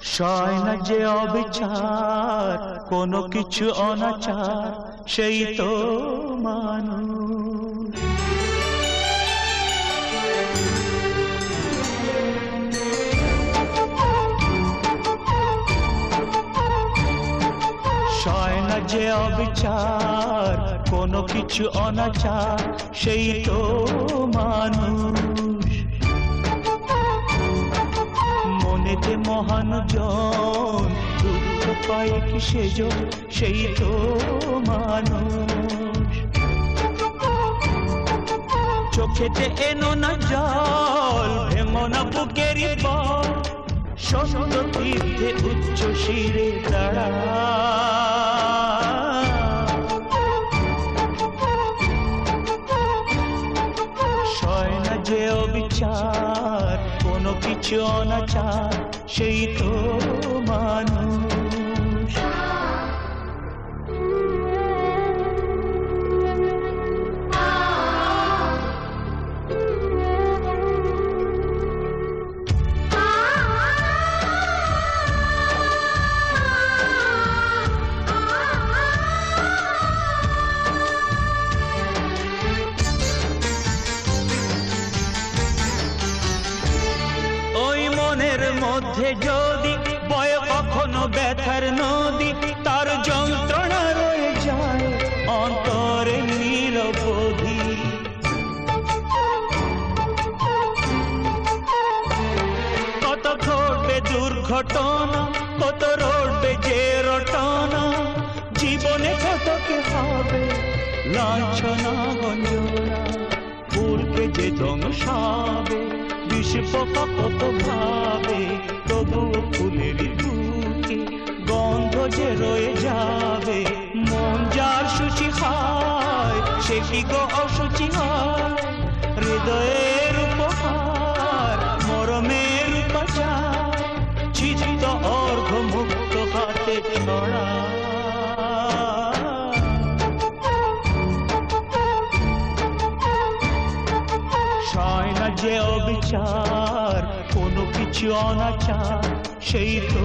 সয় না যে অবিচার, কোনো কিছু অনাচার, সেই তো মানুষ। সয় না যে অবিচার, কোনো কিছু অনাচার, সেই তো মানুষ। মহান জন দুঃখ পায় কি সেজন সেই তো মানুষ। চোখেতে এনো না জল, ভেঙো না বুকেরই বল। সন্ত তীর্থে উচ্চ শিরে দাঁড়া সয় না যে অবিচার কিছু অনাচার সেই তো মানুষ। মধ্যে যদি বয় কখনো ব্যথার নদী, তার যন্ত্রণা রয়ে যায় অন্তরে নিরবধি কত ঘটবে দুর্ঘটনা, কত রড়বে যে রটনা, জীবনে কত কি হবে লাঞ্ছনা গঞ্জনা ফুলকে যে ধ্বংসাবে পোকা কত ভাবে সে কি গো অসুচি হৃদয়ের উপহার, মরমের উপাচার চিত্ত অর্ঘ মুক্ত হাতে ছড়া। না যে অবিচার, কোনো কিছু অনাচার, সেই তো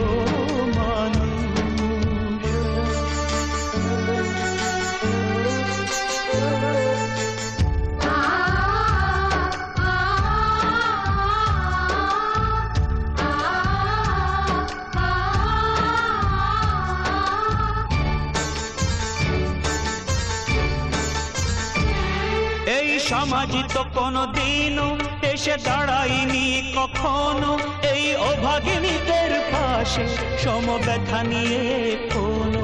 মানুষ। এই সমাজই তো কোনো দিনও এসে দাঁড়ায়নি কখনো। এই অভাগিনীদের পাশে সমব্যথা নিয়ে কোনো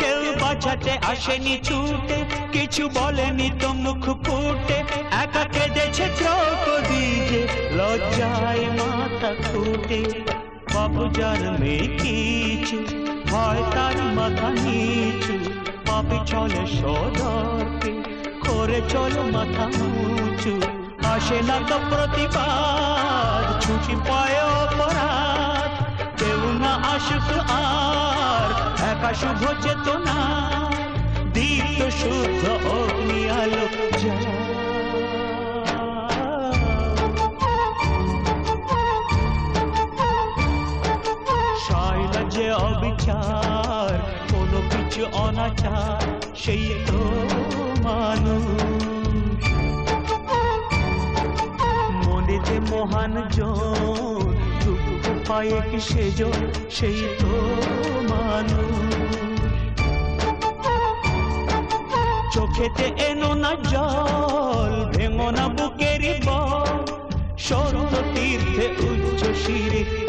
কেউ বাঁচাতে আসেনি ছুটে, কিছু বলেনি তো মুখ ফুটে। একা কেঁদেছে দ্রৌপদীজে লজ্জায় মাথা খুঁটে। বাবু মেয়ে কিছু হয় তার মাথা নিচু। পাপে চলে সদরকে করে চলো মাথা উঁচু। আসে না তো প্রতিবাদ ছুটি পায় অপরাধ। কেউ না আসুক আর, একা শুভ চেতনা দীপ্ত শুদ্ধ অগ্নি আলো যা অবিচার, কোনো কিছু অনাচার, সেই তো মানুষ। মনে যে মহান জন পায়ে কি সেজন সেই তো মানুষ। চোখেতে এনো না জল, ভেঙো না বুকেরই বল সন্ত তীর্থে উচ্চ শিরে